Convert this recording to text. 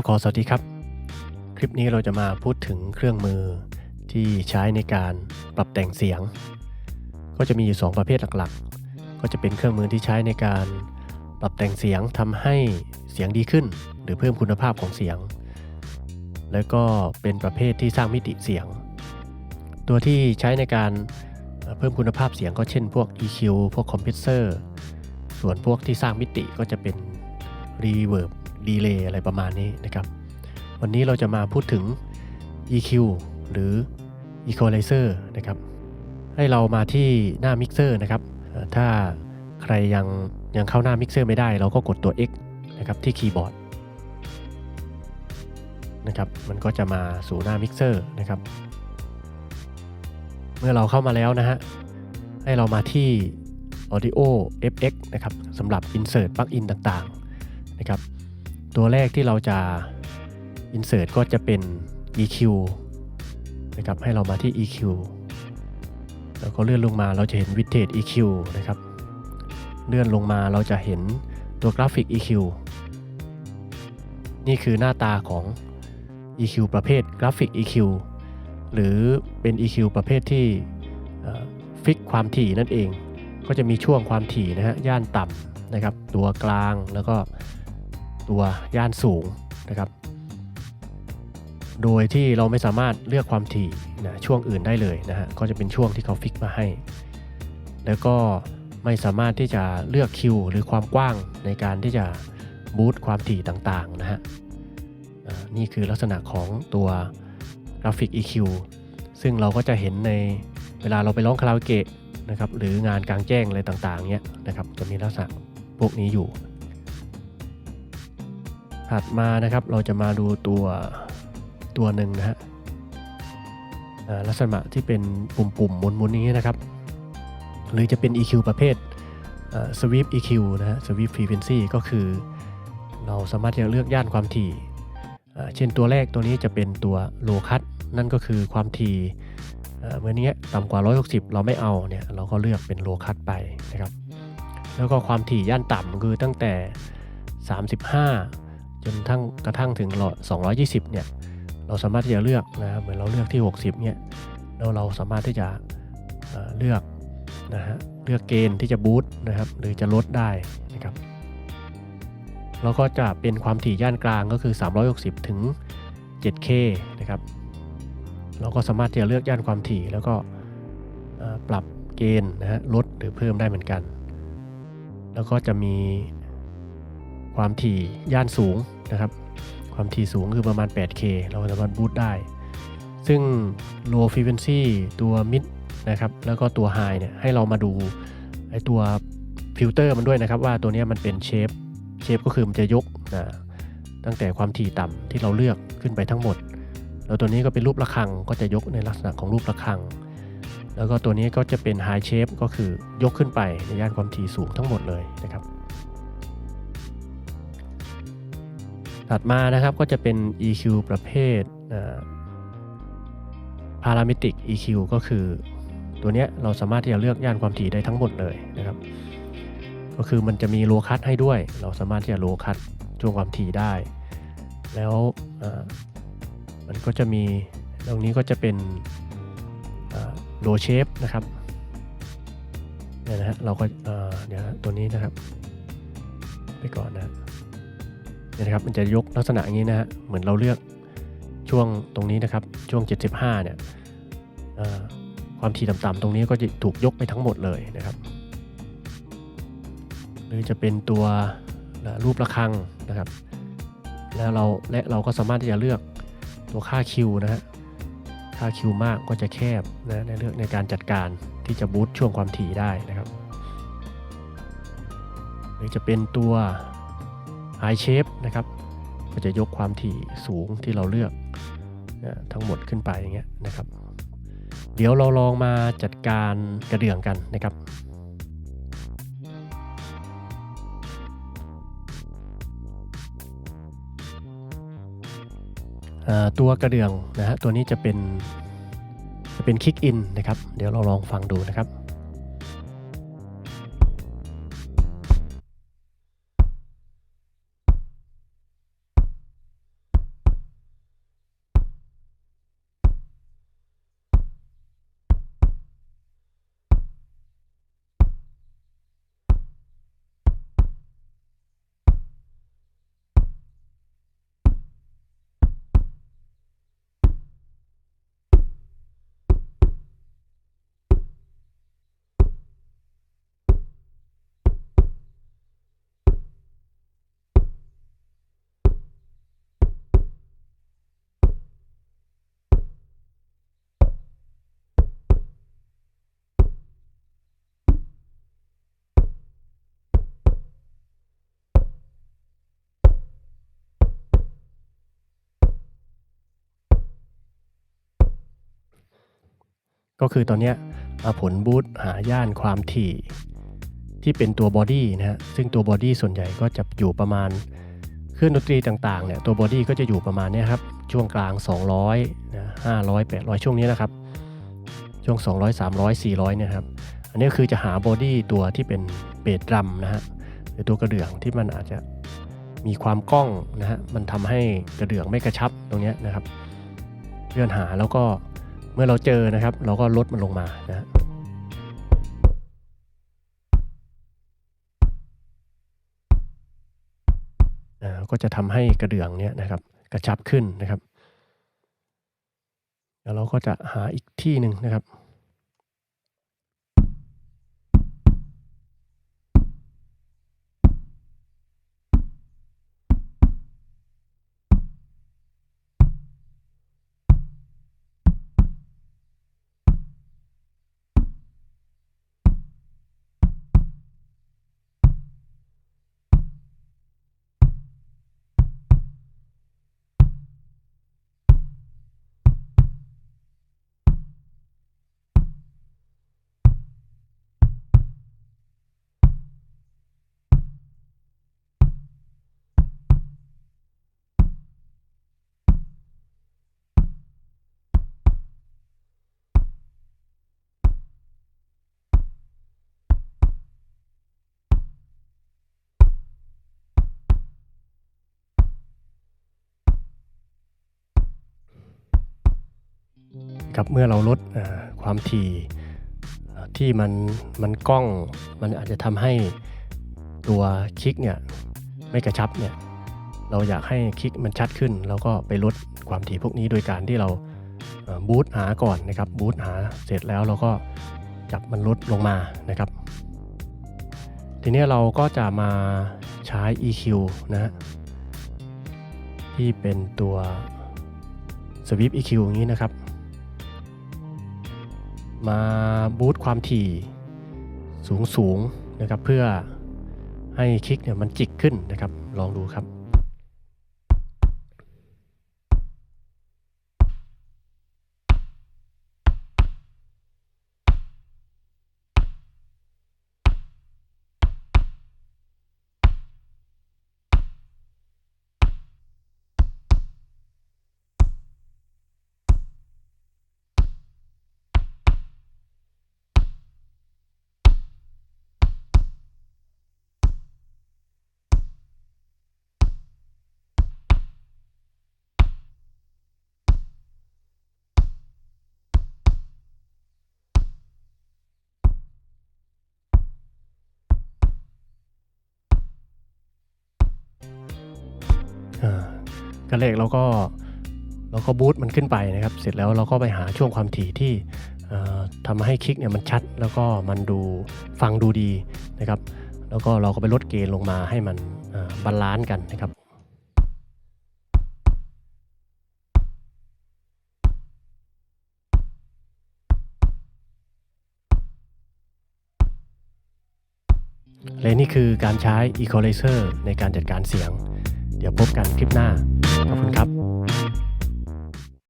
ก็ขอสวัสดีครับ คลิปนี้เราจะมาพูดถึงเครื่องมือที่ใช้ในการปรับแต่งเสียง ก็จะมีอยู่ 2 ประเภทหลักๆ ก็จะเป็นเครื่องมือที่ใช้ในการปรับแต่งเสียงทำให้เสียงดีขึ้น หรือเพิ่มคุณภาพของเสียง แล้วก็เป็นประเภทที่สร้างมิติเสียง ตัวที่ใช้ในการเพิ่มคุณภาพเสียงก็เช่นพวก EQ พวกคอมเพรสเซอร์ส่วนพวกที่สร้างมิติก็จะเป็น Reverb Delay อะไรประมาณนี้นะครับ วันนี้เราจะมาพูดถึง EQ หรือ Equalizer นะครับ ให้เรามาที่หน้ามิกเซอร์นะครับ ถ้าใครยังยังเข้าหน้ามิกเซอร์ไม่ได้ เราก็กดตัว X นะครับที่คีย์บอร์ดนะครับมันก็จะมาสู่หน้ามิกเซอร์นะครับ เมื่อเราเข้ามาแล้วนะฮะ ให้เรามาที่ Audio FX นะครับสำหรับ Insert Plugin ต่างๆนะครับ ตัวแรกที่เราจะ Insert ก็จะเป็น EQ นะครับให้เรามาที่ EQ แล้วก็เลื่อนลงมาเราจะเห็น Vintage EQ นะครับ เลื่อนลงมาเราจะเห็นตัวกราฟิก EQ นี่คือหน้าตาของ EQ ประเภทกราฟิก EQ หรือเป็น EQ ประเภทที่ฟิกความถี่นั่นเอง ก็จะมีช่วงความถี่นะฮะย่านต่ำนะครับ ตัวกลางแล้วก็ ตัวย่านสูงนะครับ โดยที่เราไม่สามารถเลือกความถี่นะช่วงอื่นได้เลยนะฮะก็จะเป็นช่วงที่เขาฟิกมาให้ แล้วก็ไม่สามารถที่จะเลือกคิวหรือความกว้างในการที่จะบูตความถี่ต่างๆนะฮะนี่คือลักษณะของตัวกราฟิก EQ ซึ่งเราก็จะเห็นในเวลาเราไปร้องคาราโอเกะนะครับหรืองานกลางแจ้งอะไรต่างๆเนี้ยนะครับจะมีลักษณะพวกนี้อยู่ ถัดมานะครับเราจะมาดูตัวตัวหนึ่งนะฮะลักษณะที่เป็นปุ่มๆหมุนๆนี้นะครับ หรือจะเป็น EQ ประเภทอ่า sweep EQ นะฮะ sweep frequency ก็คือ เราสามารถจะเลือกย่านความถี่ เช่นตัวแรกตัวนี้จะเป็นตัว low cut นั่นก็คือความถี่เมื่อนี้ต่ำกว่า 160 เราไม่เอาเนี่ยเราก็เลือกเป็น low cut ไปนะครับ แล้วก็ความถี่ย่านต่ำคือตั้งแต่ 35 นทั้งกระทั่งถึง220 เนี่ย เราสามารถที่จะเลือกนะครับเหมือนเราเลือกที่ 60 เนี่ยแล้วเราสามารถที่จะเเลือกนะฮะเลือกเกณฑ์ที่จะบูตนะครับ หรือจะลดได้นะครับแล้วก็จะเป็นความถี่ย่านกลางก็คือ 360 ถึง 7K นะครับเราก็สามารถที่จะเลือกย่านความถี่แล้วก็ปรับเกณฑ์นะฮะลดหรือเพิ่มได้เหมือนกัน แล้วก็จะมี ความถี่ย่านสูงนะครับ ความถี่สูงคือประมาณ 8K เราสามารถบูตได้ ซึ่ง low frequency ตัว mid นะครับ แล้วก็ตัว high เนี่ย ให้เรามาดูไอตัวฟิลเตอร์มันด้วยนะครับ ว่าตัวนี้มันเป็นเชฟ เชฟก็คือมันจะยกนะตั้งแต่ความถี่ต่ำที่เราเลือกขึ้นไปทั้งหมด แล้วตัวนี้ก็เป็นรูประฆังก็จะยกในลักษณะของรูประฆัง แล้วก็ตัวนี้ก็จะเป็น high shape ก็คือยกขึ้นไปในย่านความถี่สูงทั้งหมดเลยนะครับ ถัดมานะครับก็จะเป็น EQ ประเภทพารามิติก EQ ก็คือตัวเนี้ยเราสามารถที่จะเลือกย่านความถี่ได้ทั้งหมดเลยนะครับ ก็คือมันจะมีโลคัตให้ด้วย เราสามารถที่จะโลคัตช่วงความถี่ได้ แล้วมันก็จะมีตรงนี้ก็จะเป็นโลเชฟนะครับเนี่ยนะฮะเราก็เดี๋ยวตัวนี้นะครับ ไปก่อนนะ นี่ยนะครับมันจะยกลักษณะอย่างนี้นะฮะเหมือนเราเลือกช่วงตรงนี้นะครับช่วง 75 เนี่ยเอ่อความถี่ต่ำๆตรงนี้ก็จะถูกยกไปทั้งหมดเลยนะครับ หรือจะเป็นตัวรูประฆังนะครับ แล้วเราและเราก็สามารถที่จะเลือกตัวค่าคิวนะฮะค่าคิวมากก็จะแคบนะในเลือกในการจัดการที่จะบูตช่วงความถี่ได้นะครับ หรือจะเป็นตัว i shape นะครับก็จะยกความถี่สูงที่เราเลือกทั้งหมดขึ้นไปอย่างเงี้ยนะครับ เดี๋ยวเราลองมาจัดการกระเดื่องกันนะครับตัวกระเดื่องนะฮะตัวนี้จะเป็นจะเป็นคิกอินนะครับ เดี๋ยวเราลองฟังดูนะครับ ก็คือตอนนี้เอาผลบูตหาย่านความถี่ที่เป็นตัวบอดี้นะฮะซึ่งตัวบอดี้ส่วนใหญ่ก็จะอยู่ประมาณเครื่องดนตรีต่างๆเนี่ยตัวบอดี้ก็จะอยู่ประมาณเนี้ยครับช่วงกลาง 200นะ500 800 ช่วงนี้นะครับ ช่วง 200 300 400เนี่ยครับอันนี้คือจะหาบอดี้ตัวที่เป็นเบสดรัมนะฮะหรือตัวกระเดื่องที่มันอาจจะมีความก้องนะฮะมันทำให้กระเดื่องไม่กระชับตรงเนี้ยนะครับเลื่อนหาแล้วก็ มื่อเราเจอนะครับ เราก็ลดมันลงมานะก็จะทำให้กระเดื่องเนี่ยนะครับ กระชับขึ้นนะครับ แล้วเราก็จะหาอีกที่หนึ่งนะครับ ครับเมื่อเราลดความถี่ที่มันมันกล้องมันอาจจะทำให้ตัวคลิกเนี่ยไม่กระชับเนี่ยเราอยากให้คลิกมันชัดขึ้น แล้วก็ไปลดความถี่พวกนี้โดยการที่เราบูตหาก่อนนะครับบูตหาเสร็จแล้วเราก็จับมันลดลงมานะครับ ทีนี้เราก็จะมาใช้ EQ นะฮะที่เป็นตัว Swift EQ อย่างนี้นะครับ มาบูตความถี่สูงสูงๆนะครับเพื่อให้คลิกเนี่ยมันจิกขึ้นนะครับ ลองดูครับ กันเลขเราก็เราก็บูตมันขึ้นไปนะครับ เสร็จแล้วเราก็ไปหาช่วงความถี่ที่เอ่อทำให้คลิกเนี่ยมันชัด แล้วก็มันดูฟังดูดีนะครับ แล้วก็เราก็ไปลดเกณฑ์ลงมาให้มันบาลานซ์กันนะครับและนี่คือการใช้ Equalizer ในการจัดการเสียง เดี๋ยวพบกันคลิปหน้า ขอบคุณครับ